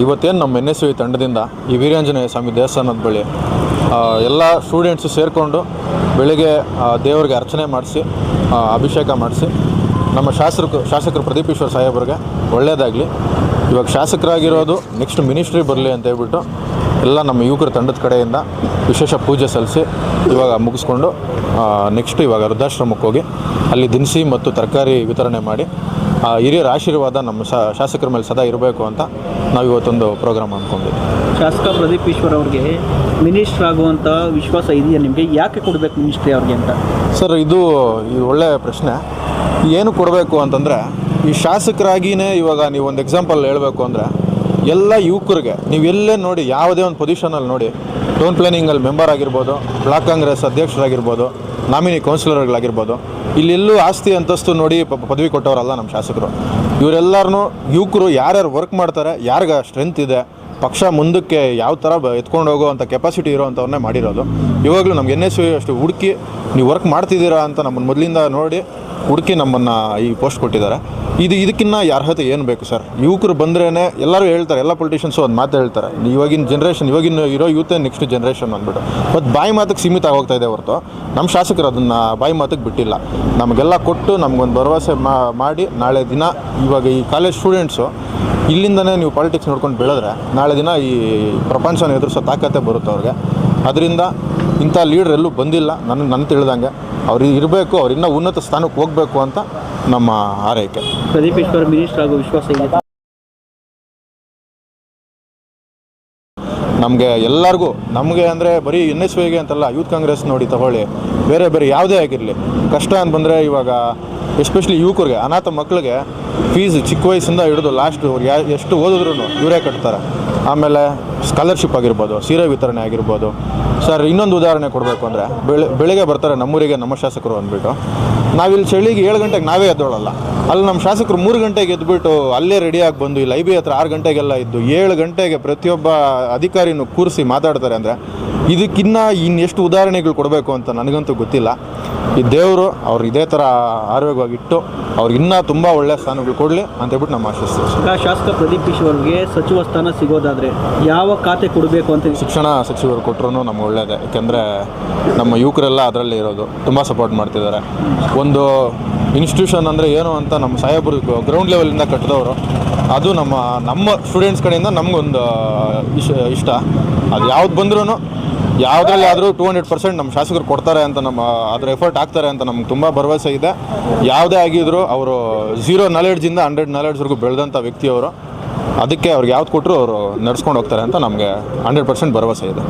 ಇವತ್ತೇನು ನಮ್ಮ N S V ತಂಡದಿಂದ ಈ ವೀರಾಂಜನೇಯ ಸ್ವಾಮಿ ದೇವಸ್ಥಾನದ ಬಳಿ ಎಲ್ಲ ಸ್ಟೂಡೆಂಟ್ಸು ಸೇರಿಕೊಂಡು ಬೆಳಿಗ್ಗೆ ದೇವರಿಗೆ ಅರ್ಚನೆ ಮಾಡಿಸಿ ಅಭಿಷೇಕ ಮಾಡಿಸಿ ನಮ್ಮ ಶಾಸಕರು ಶಾಸಕರು ಪ್ರದೀಪ್ ಈಶ್ವರ್ ಸಾಹೇಬ್ರಿಗೆ ಒಳ್ಳೆಯದಾಗಲಿ ಇವಾಗ ಶಾಸಕರಾಗಿರೋದು ನೆಕ್ಸ್ಟ್ ಮಿನಿಸ್ಟ್ರಿ ಬರಲಿ ಅಂತ ಹೇಳ್ಬಿಟ್ಟು ಎಲ್ಲ ನಮ್ಮ ಯುವಕರ ತಂಡದ ಕಡೆಯಿಂದ ವಿಶೇಷ ಪೂಜೆ ಸಲ್ಲಿಸಿ ಇವಾಗ ಮುಗಿಸ್ಕೊಂಡು ನೆಕ್ಸ್ಟ್ ಇವಾಗ ವೃದ್ಧಾಶ್ರಮಕ್ಕೆ ಹೋಗಿ ಅಲ್ಲಿ ದಿನಸಿ ಮತ್ತು ತರಕಾರಿ ವಿತರಣೆ ಮಾಡಿ, ಆ, ಹಿರಿಯರ ಆಶೀರ್ವಾದ ನಮ್ಮ ಶಾಸಕರ ಮೇಲೆ ಸದಾ ಇರಬೇಕು ಅಂತ ನಾವು ಇವತ್ತೊಂದು ಪ್ರೋಗ್ರಾಮ್ ಅಂದ್ಕೊಂಡಿದ್ವಿ ಶಾಸಕ ಪ್ರದೀಪ್ ಈಶ್ವರ್ ಅವ್ರಿಗೆ ಮಿನಿಸ್ಟರ್ ಆಗುವಂಥ ವಿಶ್ವಾಸ ಇದೆಯಾ ನಿಮಗೆ? ಯಾಕೆ ಕೊಡಬೇಕು ಮಿನಿಸ್ಟ್ರಿ ಅವ್ರಿಗೆ ಅಂತ? ಸರ್, ಇದು ಇದು ಒಳ್ಳೆಯ ಪ್ರಶ್ನೆ. ಏನು ಕೊಡಬೇಕು ಅಂತಂದರೆ, ಈ ಶಾಸಕರಾಗಿಯೇ ಇವಾಗ ನೀವು ಒಂದು ಎಕ್ಸಾಂಪಲ್ ಹೇಳಬೇಕು ಅಂದರೆ, ಎಲ್ಲ ಯುವಕರಿಗೆ ನೀವು ಎಲ್ಲೇ ನೋಡಿ ಯಾವುದೇ ಒಂದು ಪೊಸಿಷನಲ್ಲಿ ನೋಡಿ ಟೌನ್ ಪ್ಲಾನಿಂಗಲ್ಲಿ ಮೆಂಬರ್ ಆಗಿರ್ಬೋದು, ಬ್ಲಾಕ್ ಕಾಂಗ್ರೆಸ್ ಅಧ್ಯಕ್ಷರಾಗಿರ್ಬೋದು ನಾಮಿನಿ ಕೌನ್ಸಿಲರ್ಗಳಾಗಿರ್ಬೋದು ಇಲ್ಲೆಲ್ಲೂ ಆಸ್ತಿ ಅಂತಸ್ತು ನೋಡಿ ಪದವಿ ಕೊಟ್ಟವರಲ್ಲ ನಮ್ಮ ಶಾಸಕರು. ಇವರೆಲ್ಲರೂ ಯುವಕರು ಯಾರ್ಯಾರು ವರ್ಕ್ ಮಾಡ್ತಾರೆ, ಯಾರಿಗ ಸ್ಟ್ರೆಂತ್ ಇದೆ ಪಕ್ಷ ಮುಂದಕ್ಕೆ ಯಾವ ಥರ ಎತ್ಕೊಂಡು ಹೋಗುವಂಥ ಕೆಪಾಸಿಟಿ ಇರೋವಂಥವ್ರನ್ನೇ ಮಾಡಿರೋದು. ಇವಾಗಲೂ ನಮ್ಗೆ ಎನ್ ಎಸ್ ಯು ಅಷ್ಟು ಹುಡುಕಿ, ನೀವು ವರ್ಕ್ ಮಾಡ್ತಿದ್ದೀರಾ ಅಂತ ನಮ್ಮನ್ನು ಮೊದಲಿಂದ ನೋಡಿ ಹುಡುಕಿ ನಮ್ಮನ್ನು ಈ ಪೋಸ್ಟ್ ಕೊಟ್ಟಿದ್ದಾರೆ. ಇದು ಇದಕ್ಕಿನ್ನ ಅರ್ಹತೆ ಏನು ಬೇಕು ಸರ್? ಯುವಕರು ಬಂದ್ರೇ ಎಲ್ಲರೂ ಹೇಳ್ತಾರೆ, ಎಲ್ಲ ಪೊಲಿಟಿಷಿಯನ್ಸು ಒಂದು ಮಾತು ಹೇಳ್ತಾರೆ. ಇವಾಗಿನ ಜನ್ರೇಷನ್ ಇವಾಗಿನ ಇರೋ ಯೂತ್ ನೆಕ್ಸ್ಟ್ ಜನ್ರೇಷನ್ ಅಂದ್ಬಿಟ್ಟು. ಮತ್ತು ಬಾಯಿ ಮಾತಕ್ಕೆ ಸೀಮಿತ ಆಗೋಗ್ತಾ ಇದೆ ಹೊರತು. ನಮ್ಮ ಶಾಸಕರು ಅದನ್ನು ಬಾಯಿ ಮಾತಕ್ಕೆ ಬಿಟ್ಟಿಲ್ಲ. ನಮಗೆಲ್ಲ ಕೊಟ್ಟು ನಮಗೊಂದು ಭರವಸೆ ಮಾಡಿ ನಾಳೆ ದಿನ ಇವಾಗ ಈ ಕಾಲೇಜ್ ಸ್ಟೂಡೆಂಟ್ಸು ಇಲ್ಲಿಂದನೇ ನೀವು ಪಾಲಿಟಿಕ್ಸ್ ನೋಡ್ಕೊಂಡು ಬೆಳೆದ್ರೆ ನಾಳೆ ದಿನ ಈ ಪ್ರಪಂಚನ ಎದುರಿಸೋ ತಾಕತ್ತೆ ಬರುತ್ತೆ ಅವ್ರಿಗೆ. ಅದರಿಂದ ಇಂಥ ಲೀಡ್ರ್ ಎಲ್ಲೂ ಬಂದಿಲ್ಲ. ನನಗೆ ನನ್ನ ತಿಳಿದಂಗೆ. ಅವ್ರು ಇರಬೇಕು, ಅವ್ರು ಇನ್ನೂ ಉನ್ನತ ಸ್ಥಾನಕ್ಕೆ ಹೋಗಬೇಕು ಅಂತ ನಮ್ಮ ಆರೈಕೆ ಪ್ರದೀಪ್ ಈಶ್ವರ್ ಮಿನಿಸ್ಟರ್ ಆಗೋ ವಿಶ್ವಾಸ ಇದೆ. ನಮಗೆ ಎಲ್ಲರಿಗೂ ನಮಗೆ ಅಂದರೆ ಬರೀ ಎನ್ ಎಸ್ ವೈಗೆ ಅಂತಲ್ಲ ಯೂತ್ ಕಾಂಗ್ರೆಸ್ ನೋಡಿ ತಗೊಳ್ಳಿ. ಬೇರೆ ಬೇರೆ ಯಾವುದೇ ಆಗಿರಲಿ. ಕಷ್ಟ ಅಂತ ಬಂದರೆ ಇವಾಗ ಎಸ್ಪೆಷಲಿ ಯುವಕರಿಗೆ ಅನಾಥ ಮಕ್ಕಳಿಗೆ ಫೀಸ್ ಚಿಕ್ಕ ವಯಸ್ಸಿಂದ ಹಿಡಿದು ಲಾಸ್ಟ್ ಯಾ ಎಷ್ಟು ಓದಿದ್ರು ಇವರೇ ಕಟ್ತಾರೆ. ಆಮೇಲೆ ಸ್ಕಾಲರ್ಶಿಪ್ ಆಗಿರ್ಬೋದು ಸೀರೆ ವಿತರಣೆ ಆಗಿರ್ಬೋದು ಸರ್ ಇನ್ನೊಂದು ಉದಾಹರಣೆ ಕೊಡಬೇಕು ಅಂದರೆ ಬೆಳೆ ಬೆಳಿಗ್ಗೆ ಬರ್ತಾರೆ ನಮ್ಮೂರಿಗೆ ನಮ್ಮ ಶಾಸಕರು ಅಂದ್ಬಿಟ್ಟು ನಾವಿಲ್ಲಿ ಚಳಿಗೆ ಏಳು ಗಂಟೆಗೆ ನಾವೇ ಎದ್ದೋಳಲ್ಲ. ಅಲ್ಲಿ ನಮ್ಮ ಶಾಸಕರು ಮೂರು ಗಂಟೆಗೆ ಎದ್ಬಿಟ್ಟು ಅಲ್ಲೇ ರೆಡಿಯಾಗಿ ಬಂದು ಇಲ್ಲಿ ಐಬಿ ಹತ್ರ ಆರು ಗಂಟೆಗೆಲ್ಲ ಇದ್ದು ಏಳು ಗಂಟೆಗೆ ಪ್ರತಿಯೊಬ್ಬ ಅಧಿಕಾರಿನೂ ಕೂರಿಸಿ ಮಾತಾಡ್ತಾರೆ ಅಂದರೆ ಇದಕ್ಕಿನ್ನ ಇನ್ನೆಷ್ಟು ಉದಾಹರಣೆಗಳು ಕೊಡಬೇಕು ಅಂತ ನನಗಂತೂ ಗೊತ್ತಿಲ್ಲ. ಈ ದೇವರು ಅವ್ರು ಇದೇ ಥರ ಆರೋಗ್ಯವಾಗಿಟ್ಟು ಅವ್ರು ಇನ್ನೂ ತುಂಬ ಒಳ್ಳೆಯ ಸ್ಥಾನಗಳು ಕೊಡಲಿ ಅಂತ ಹೇಳ್ಬಿಟ್ಟು ನಮ್ಮ ಆಶಿಸ್ತೀವಿ ಶಾಸಕ ಪ್ರದೀಪ್ ಈಶ್ವರ್ಗೆ ಸಚಿವ ಸ್ಥಾನ ಸಿಗೋದಾದ್ರೆ ಯಾವ ಖಾತೆ ಕೊಡಬೇಕು ಅಂತ ಶಿಕ್ಷಣ ಸಚಿವರು ಕೊಟ್ಟರು ನಮ್ಗೆ ಒಳ್ಳೆಯದೇ ಯಾಕೆಂದರೆ ನಮ್ಮ ಯುವಕರೆಲ್ಲ ಅದರಲ್ಲಿ ಇರೋದು. ತುಂಬ ಸಪೋರ್ಟ್ ಮಾಡ್ತಿದ್ದಾರೆ. ಒಂದು ಇನ್ಸ್ಟಿಟ್ಯೂಷನ್ ಅಂದರೆ ಏನು ಅಂತ ನಮ್ಮ ಸಾಹೇಬರು ಗ್ರೌಂಡ್ ಲೆವೆಲಿಂದ ಕಟ್ಟಿದವರು, ಅದು ನಮ್ಮ ನಮ್ಮ ಸ್ಟೂಡೆಂಟ್ಸ್ ಕಡೆಯಿಂದ ನಮಗೊಂದು ಇಷ್ಟ ಇಷ್ಟ. ಅದು ಯಾವ್ದು ಬಂದ್ರೂ ಯಾವುದ್ರಲ್ಲಿ ಆದರೂ ಟೂ ಹಂಡ್ರೆಡ್ ಪರ್ಸೆಂಟ್ ನಮ್ಮ ಶಾಸಕರು ಕೊಡ್ತಾರೆ ಅಂತ ನಮ್ಮ, ಅದರ ಎಫರ್ಟ್ ಆಗ್ತಾರೆ ಅಂತ ನಮ್ಗೆ ತುಂಬ ಭರವಸೆ ಇದೆ. ಯಾವುದೇ ಆಗಿದ್ರು ಅವರು ಝೀರೋ ನಾಲೆಡ್ಜಿಂದ ಹಂಡ್ರೆಡ್ ನಾಲೆಡ್ಜ್ವರೆಗೂ ಬೆಳೆದಂಥ ವ್ಯಕ್ತಿಯವರು, ಅದಕ್ಕೆ ಅವ್ರಿಗೆ ಯಾವ್ದು ಕೊಟ್ಟರು ಅವರು ನಡ್ಸ್ಕೊಂಡು ಹೋಗ್ತಾರೆ ಅಂತ ನಮಗೆ ಹಂಡ್ರೆಡ್ ಪರ್ಸೆಂಟ್ ಭರವಸೆ ಇದೆ.